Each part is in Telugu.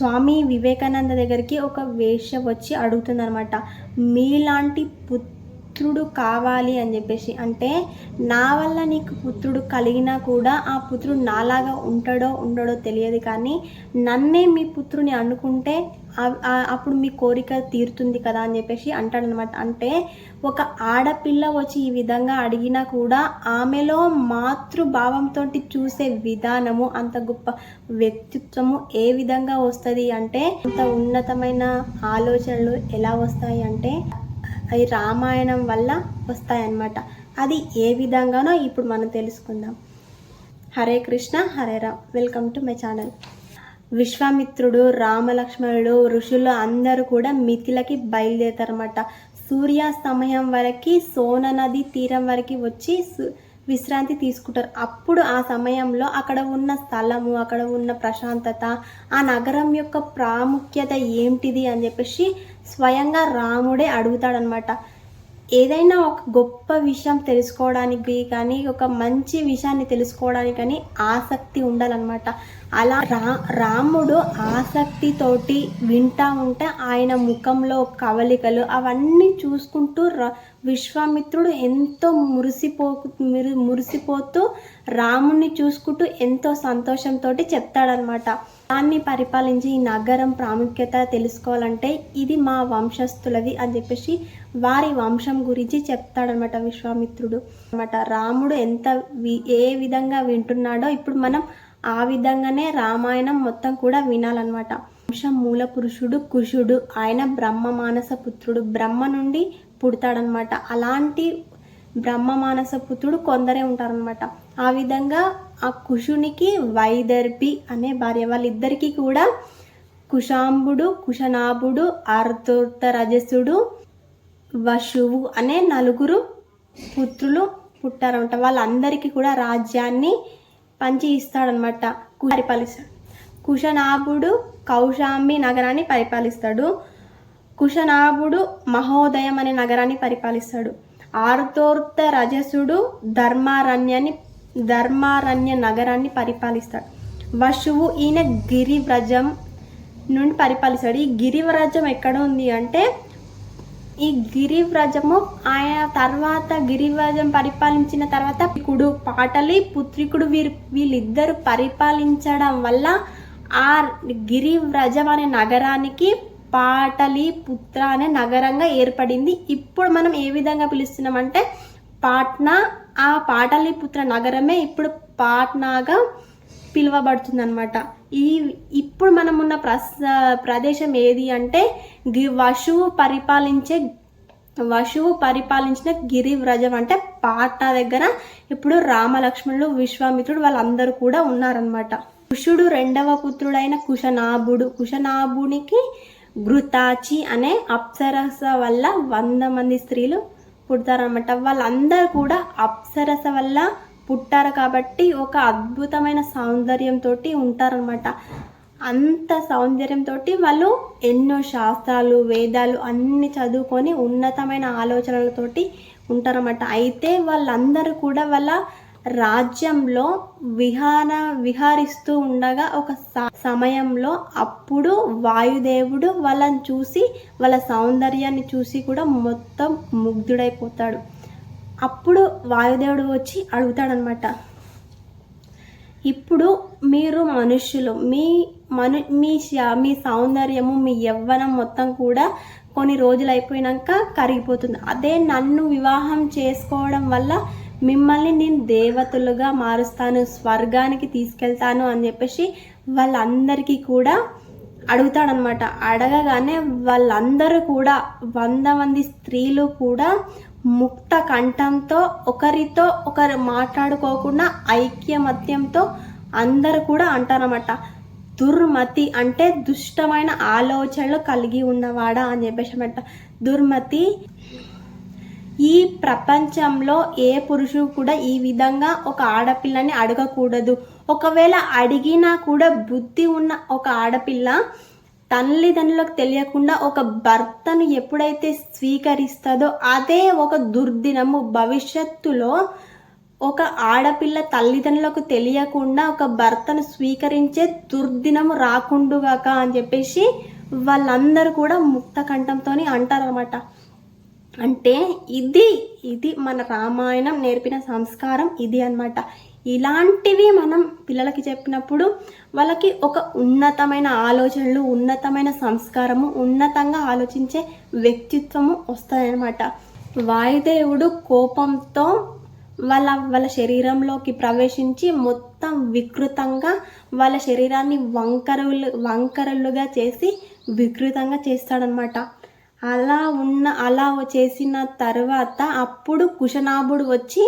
స్వామి వివేకానంద దగ్గరికి ఒక వేష వచ్చి అడుగుతుందనమాట మీలాంటి పుత్రుడు కావాలి అని చెప్పేసి అంటే నా వల్ల నీకు పుత్రుడు కలిగినా కూడా ఆ పుత్రుడు నాలాగా ఉంటాడో ఉండడో తెలియదు కానీ నన్నే మీ పుత్రుని అనుకుంటే అప్పుడు మీ కోరిక తీరుతుంది కదా అని చెప్పేసి అంటాడనమాట. అంటే ఒక ఆడపిల్ల వచ్చి ఈ విధంగా అడిగినా కూడా ఆమెలో మాతృభావంతో చూసే విధానము అంత గొప్ప వ్యక్తిత్వము ఏ విధంగా వస్తుంది అంటే అంత ఉన్నతమైన ఆలోచనలు ఎలా వస్తాయి అంటే అవి రామాయణం వల్ల వస్తాయన్నమాట. అది ఏ విధంగానో ఇప్పుడు మనం తెలుసుకుందాం. Hare Krishna Hare Ram. Welcome to my channel విశ్వామిత్రుడు రామలక్ష్మణుడు ఋషులు అందరూ కూడా మిథిలకి బయలుదేరతారన్నమాట. సూర్యాస్తమయం వరకు సోన నది తీరం వరకు వచ్చి సు- విశ్రాంతి తీసుకుంటారు. అప్పుడు ఆ సమయంలో అక్కడ ఉన్న స్థలము అక్కడ ఉన్న ప్రశాంతత ఆ నగరం యొక్క ప్రాముఖ్యత ఏంటిది అని చెప్పేసి స్వయంగా రాముడే అడుగుతాడనమాట ఏదైనా ఒక గొప్ప విషయం తెలుసుకోవడానికి కానీ ఒక మంచి విషయాన్ని తెలుసుకోవడానికి కానీ ఆసక్తి ఉండాలన్నమాట. అలా రా రాముడు ఆసక్తితోటి వింటా ఉంటే ఆయన ముఖంలో కవలికలు అవన్నీ చూసుకుంటూ ర- విశ్వామిత్రుడు ఎంతో మురిసిపో మురి మురిసిపోతూ రాముణ్ణి చూసుకుంటూ ఎంతో సంతోషంతో చెప్తాడనమాట దాన్ని పరిపాలించి ఈ నగరం ప్రాముఖ్యత తెలుసుకోవాలంటే ఇది మా వంశస్థులది అని చెప్పేసి వారి వంశం గురించి చెప్తాడనమాట విశ్వామిత్రుడు. అనమాట రాముడు ఎంత వి- ఏ విధంగా వింటున్నాడో ఇప్పుడు మనం ఆ విధంగానే రామాయణం మొత్తం కూడా వినాలన్నమాట. వంశం మూల పురుషుడు కుషుడు ఆయన బ్రహ్మ మానస పుత్రుడు. బ్రహ్మ నుండి పుడతాడనమాట. అలాంటి బ్రహ్మ మానస పుత్రుడు కొందరే ఉంటారనమాట. ఆ విధంగా ఆ కుషునికి వైదర్భి అనే భార్య వాళ్ళిద్దరికీ కూడా కుశాంబుడు కుశనాభుడు ఆర్తోర్త రజసుడు వశువు అనే నలుగురు పుత్రులు పుట్టారనమాట. వాళ్ళందరికీ కూడా రాజ్యాన్ని పంచి ఇస్తాడనమాట. పరిపాలిస్తాడు. కుశనాభుడు కౌశాంబి నగరాన్ని పరిపాలిస్తాడు. కుశనాభుడు మహోదయం అనే నగరాన్ని పరిపాలిస్తాడు. ఆర్తోర్త రజసుడు ధర్మారణ్యాన్ని ధర్మారణ్య నగరాన్ని పరిపాలిస్తాడు. వశువు ఈయన గిరివ్రజం నుండి పరిపాలిస్తాడు. ఈ గిరివ్రజం ఎక్కడ ఉంది అంటే ఈ గిరివ్రజము ఆయన తర్వాత గిరివ్రజం పరిపాలించిన తర్వాత కుడు పాటలి పుత్రికుడు వీరు వీళ్ళిద్దరు పరిపాలించడం వల్ల ఆ గిరివ్రజం అనే నగరానికి పాటలి పుత్ర అనే నగరంగా ఏర్పడింది. ఇప్పుడు మనం ఏ విధంగా పిలుస్తున్నామంటే పాట్నా ఆ పాటలీపుత్ర నగరమే ఇప్పుడు పాట్నాగా పిలువబడుతుంది అనమాట ఈ ఇప్పుడు మనం ఉన్న ప్రదేశం ఏది అంటే గి వశువు పరిపాలించే వశువు పరిపాలించిన గిరివ్రజం అంటే పాట్నా దగ్గర ఇప్పుడు రామలక్ష్మణులు విశ్వామిత్రుడు వాళ్ళందరూ కూడా ఉన్నారనమాట కుషుడు రెండవ పుత్రుడైన కుశనాభుడు. కుశనాభునికి ఘృతాచి అనే అప్సరస వల్ల వంద మంది స్త్రీలు పుడతారనమాట వాళ్ళందరూ కూడా అప్సరస వల్ల పుట్టారు కాబట్టి ఒక అద్భుతమైన సౌందర్యంతో ఉంటారనమాట అంత సౌందర్యంతో వాళ్ళు ఎన్నో శాస్త్రాలు వేదాలు అన్ని చదువుకొని ఉన్నతమైన ఆలోచనలతోటి ఉంటారన్నమాట. అయితే వాళ్ళందరూ కూడా వాళ్ళ రాజ్యంలో విహార విహారిస్తూ ఉండగా ఒక స- సమయంలో అప్పుడు వాయుదేవుడు వాళ్ళని చూసి వాళ్ళ సౌందర్యాన్ని చూసి కూడా మొత్తం ముగ్ధుడైపోతాడు. అప్పుడు వాయుదేవుడు వచ్చి అడుగుతాడనమాట ఇప్పుడు మీరు మనుష్యులు మీ మను మీ శ- మీ సౌందర్యము మీ యవ్వనం మొత్తం కూడా కొన్ని రోజులు అయిపోయినాక కరిగిపోతుంది. అదే నన్ను వివాహం చేసుకోవడం వల్ల మిమ్మల్ని నేను దేవతలుగా మారుస్తాను స్వర్గానికి తీసుకెళ్తాను అని చెప్పేసి వాళ్ళందరికీ కూడా అడుగుతాడనమాట అడగగానే వాళ్ళందరూ కూడా వంద మంది స్త్రీలు కూడా ముక్త కంఠంతో ఒకరితో ఒకరు మాట్లాడుకోకుండా ఐక్యమత్యంతో అందరూ కూడా అంటారన్నమాట. దుర్మతి అంటే దుష్టమైన ఆలోచనలు కలిగి ఉన్నవాడా అని చెప్పేసి అనమాట దుర్మతి ఈ ప్రపంచంలో ఏ పురుషుడు కూడా ఈ విధంగా ఒక ఆడపిల్లని అడగకూడదు. ఒకవేళ అడిగినా కూడా బుద్ధి ఉన్న ఒక ఆడపిల్ల తల్లిదండ్రులకు తెలియకుండా ఒక భర్తను ఎప్పుడైతే స్వీకరిస్తుందో అదే ఒక దుర్దినము భవిష్యత్తులో ఒక ఆడపిల్ల తల్లిదండ్రులకు తెలియకుండా ఒక భర్తను స్వీకరించే దుర్దినము రాకుండుగాక అని చెప్పేసి వాళ్ళందరూ కూడా ముక్త కంఠంతో అంటారనమాట అంటే ఇది ఇది మన రామాయణం నేర్పిన సంస్కారం ఇది అన్నమాట. ఇలాంటివి మనం పిల్లలకి చెప్పినప్పుడు వాళ్ళకి ఒక ఉన్నతమైన ఆలోచనలు ఉన్నతమైన సంస్కారము ఉన్నతంగా ఆలోచించే వ్యక్తిత్వము వస్తాయన్నమాట. వాయుదేవుడు కోపంతో వాళ్ళ వాళ్ళ శరీరంలోకి ప్రవేశించి మొత్తం వికృతంగా వాళ్ళ శరీరాన్ని వంకరలు వంకరలుగా చేసి వికృతంగా చేస్తాడనమాట అలా ఉన్న అలా చేసిన తర్వాత అప్పుడు కుశనాభుడు వచ్చి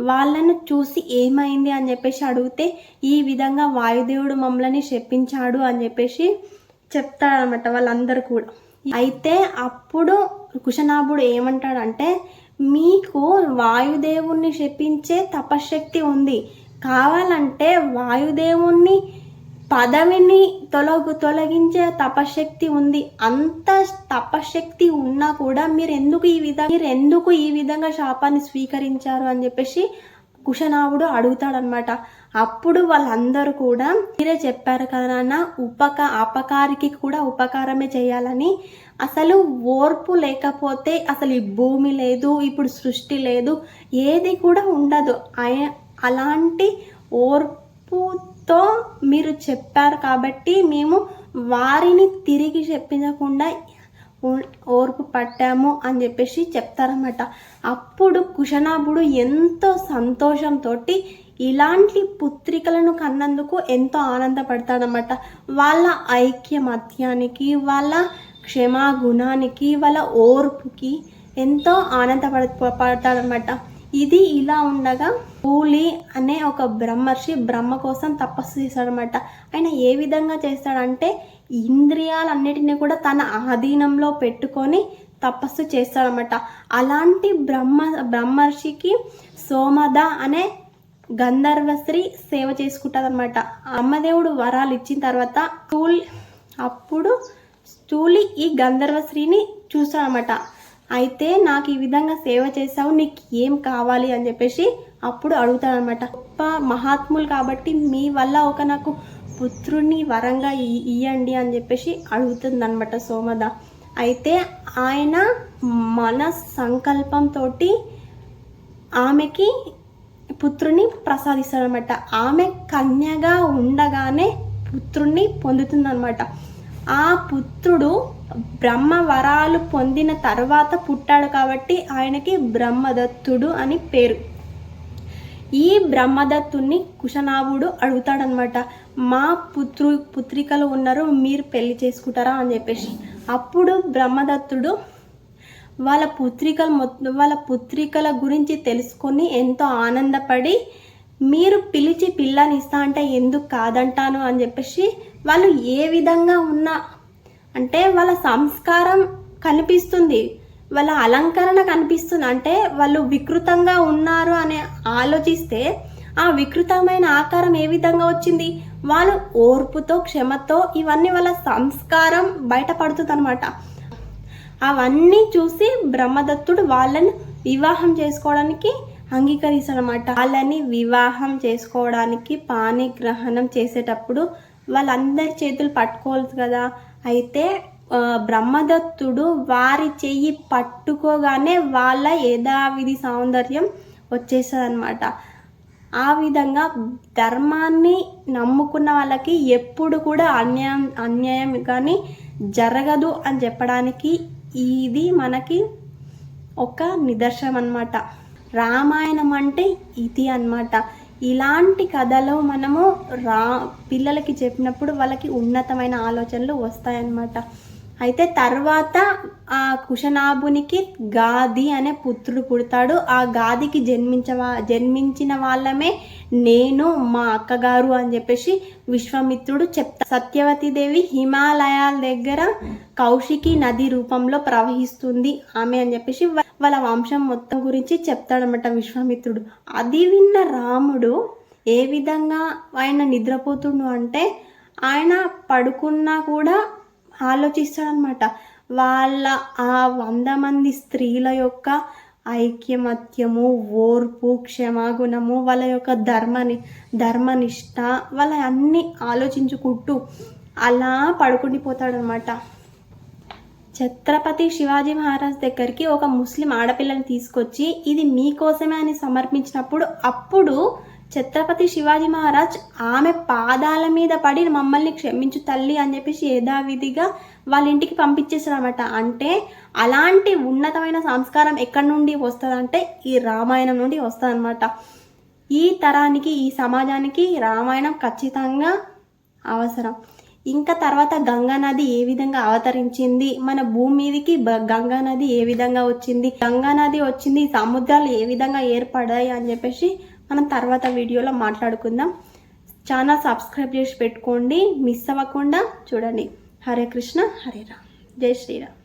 వాళ్ళను చూసి ఏమైంది అని చెప్పేసి అడిగితే ఈ విధంగా వాయుదేవుడు మమ్మల్ని శపించాడు అని చెప్పేసి చెప్తాడనమాట వాళ్ళందరూ కూడా. అయితే అప్పుడు కుశనాభుడు ఏమంటాడంటే మీకు వాయుదేవుణ్ణి శపించే తపశ్శక్తి ఉంది. కావాలంటే వాయుదేవుణ్ణి పదవిని తొలగు తొలగించే తపశక్తి ఉంది. అంత తపశక్తి ఉన్నా కూడా మీరు ఎందుకు ఈ విధంగా మీరు ఎందుకు ఈ విధంగా శాపాన్ని స్వీకరించారు అని చెప్పేసి కుశనావుడు అడుగుతాడనమాట అప్పుడు వాళ్ళందరూ కూడా మీరే చెప్పారు కదా నాన్న ఉపక అపకారికి కూడా ఉపకారమే చేయాలని. అసలు ఓర్పు లేకపోతే అసలు ఈ భూమి లేదు ఇప్పుడు సృష్టి లేదు ఏది కూడా ఉండదు. అలాంటి ఓర్పు ఓర్పుతో మీరు చెప్పారు కాబట్టి మేము వారిని తిరిగి చెప్పించకుండా ఓర్పు పట్టాము అని చెప్పేసి చెప్తారన్నమాట. అప్పుడు కుషనాభుడు ఎంతో సంతోషంతో ఇలాంటి పుత్రికలను కన్నందుకు ఎంతో ఆనందపడతాడనమాట వాళ్ళ ఐక్యమత్యానికి వాళ్ళ క్షమాగుణానికి వాళ్ళ ఓర్పుకి ఎంతో ఆనందపడ పడతాడనమాట ఇది ఇలా ఉండగా కూలి అనే ఒక బ్రహ్మర్షి బ్రహ్మ కోసం తపస్సు చేస్తాడనమాట ఆయన ఏ విధంగా చేస్తాడంటే ఇంద్రియాలన్నిటిని కూడా తన ఆధీనంలో పెట్టుకొని తపస్సు చేస్తాడనమాట అలాంటి బ్రహ్మ బ్రహ్మర్షికి సోమద అనే గంధర్వశ్రీ సేవ చేసుకుంటారనమాట అమ్మదేవుడు వరాలు ఇచ్చిన తర్వాత స్టూల్ అప్పుడు స్టూలి ఈ గంధర్వశ్రీని చూస్తాడనమాట అయితే నాకు ఈ విధంగా సేవ చేసావు నీకు ఏం కావాలి అని చెప్పేసి అప్పుడు అడుగుతాడనమాట గొప్ప మహాత్ములు కాబట్టి మీ వల్ల ఒక నాకు పుత్రుని వరంగా ఇయ్యండి అని చెప్పేసి అడుగుతుందనమాట సోమద. అయితే ఆయన మన సంకల్పంతో ఆమెకి పుత్రుని ప్రసాదిస్తాడనమాట ఆమె కన్యగా ఉండగానే పుత్రుణ్ణి పొందుతుందనమాట ఆ పుత్రుడు బ్రహ్మ వరాలు పొందిన తర్వాత పుట్టాడు కాబట్టి ఆయనకి బ్రహ్మదత్తుడు అని పేరు. ఈ బ్రహ్మదత్తుని కుశనాభుడు అడుగుతాడనమాట మా పుత్రు పుత్రికలు ఉన్నారు మీరు పెళ్ళి చేసుకుంటారా అని చెప్పేసి. అప్పుడు బ్రహ్మదత్తుడు వాళ్ళ పుత్రికలు మొత్తం వాళ్ళ పుత్రికల గురించి తెలుసుకొని ఎంతో ఆనందపడి మీరు పిలిచి పిల్లని ఇస్తా అంటే ఎందుకు కాదంటాను అని చెప్పేసి వాళ్ళు ఏ విధంగా ఉన్నా అంటే వాళ్ళ సంస్కారం కనిపిస్తుంది వాళ్ళ అలంకరణ కనిపిస్తుంది అంటే వాళ్ళు వికృతంగా ఉన్నారు అని ఆలోచిస్తే ఆ వికృతమైన ఆకారం ఏ విధంగా వచ్చింది? వాళ్ళు ఓర్పుతో క్షమతో ఇవన్నీ వాళ్ళ సంస్కారం బయటపడుతుంది అనమాట అవన్నీ చూసి బ్రహ్మదత్తుడు వాళ్ళని వివాహం చేసుకోవడానికి అంగీకరిస్తాడనమాట వాళ్ళని వివాహం చేసుకోవడానికి పాణిగ్రహణం చేసేటప్పుడు వాళ్ళందరి చేతులు పట్టుకోవాలి కదా. అయితే బ్రహ్మదత్తుడు వారి చెయ్యి పట్టుకోగానే వాళ్ళ యథావిధి సౌందర్యం వచ్చేస్తుంది అనమాట ఆ విధంగా ధర్మాన్ని నమ్ముకున్న వాళ్ళకి ఎప్పుడు కూడా అన్యాయం అన్యాయం కానీ జరగదు అని చెప్పడానికి ఇది మనకి ఒక నిదర్శనం అన్నమాట రామాయణం అంటే ఇది అన్నమాట. ఇలాంటి కథలు మనము రా పిల్లలకి చెప్పినప్పుడు వాళ్ళకి ఉన్నతమైన ఆలోచనలు వస్తాయన్నమాట. అయితే తర్వాత ఆ కుశనాభునికి గాది అనే పుత్రుడు పుడతాడు. ఆ గాదికి జన్మించవా జన్మించిన వాళ్ళమే నేను మా అక్కగారు అని చెప్పేసి విశ్వామిత్రుడు చెప్తా సత్యవతి దేవి హిమాలయాల దగ్గర కౌశికి నది రూపంలో ప్రవహిస్తుంది ఆమె అని చెప్పేసి వాళ్ళ వంశం మొత్తం గురించి చెప్తాడనమాట విశ్వామిత్రుడు. అది విన్న రాముడు ఏ విధంగా ఆయన నిద్రపోతుండు అంటే ఆయన పడుకున్నా కూడా ఆలోచిస్తాడనమాట. వాళ్ళ ఆ వంద మంది స్త్రీల యొక్క ఐక్యమత్యము ఓర్పు క్షమాగుణము వాళ్ళ యొక్క ధర్మని ధర్మనిష్ట వాళ్ళ అన్నీ ఆలోచించుకుంటూ అలా పడుకుండిపోతాడనమాట. ఛత్రపతి శివాజీ మహారాజ్ దగ్గరికి ఒక ముస్లిం ఆడపిల్లని తీసుకొచ్చి ఇది మీకోసమే అని సమర్పించినప్పుడు అప్పుడు ఛత్రపతి శివాజీ మహారాజ్ ఆమె పాదాల మీద పడి మమ్మల్ని క్షమించు తల్లి అని చెప్పేసి యథావిధిగా వాళ్ళ ఇంటికి పంపించేసారనమాట అంటే అలాంటి ఉన్నతమైన సంస్కారం ఎక్కడి నుండి వస్తుందంటే ఈ రామాయణం నుండి వస్తుందన్నమాట. ఈ తరానికి ఈ సమాజానికి రామాయణం ఖచ్చితంగా అవసరం. ఇంకా తర్వాత గంగా నది ఏ విధంగా అవతరించింది? మన భూమి మీదకి గంగా నది ఏ విధంగా వచ్చింది? గంగా నది వచ్చింది సముద్రాలు ఏ విధంగా ఏర్పడాయి అని చెప్పేసి మనం తర్వాత వీడియోలో మాట్లాడుకుందాం. ఛానల్ సబ్స్క్రైబ్ చేసి పెట్టుకోండి మిస్ అవ్వకుండా చూడండి. హరే కృష్ణ హరే రామ్. జై శ్రీరామ్.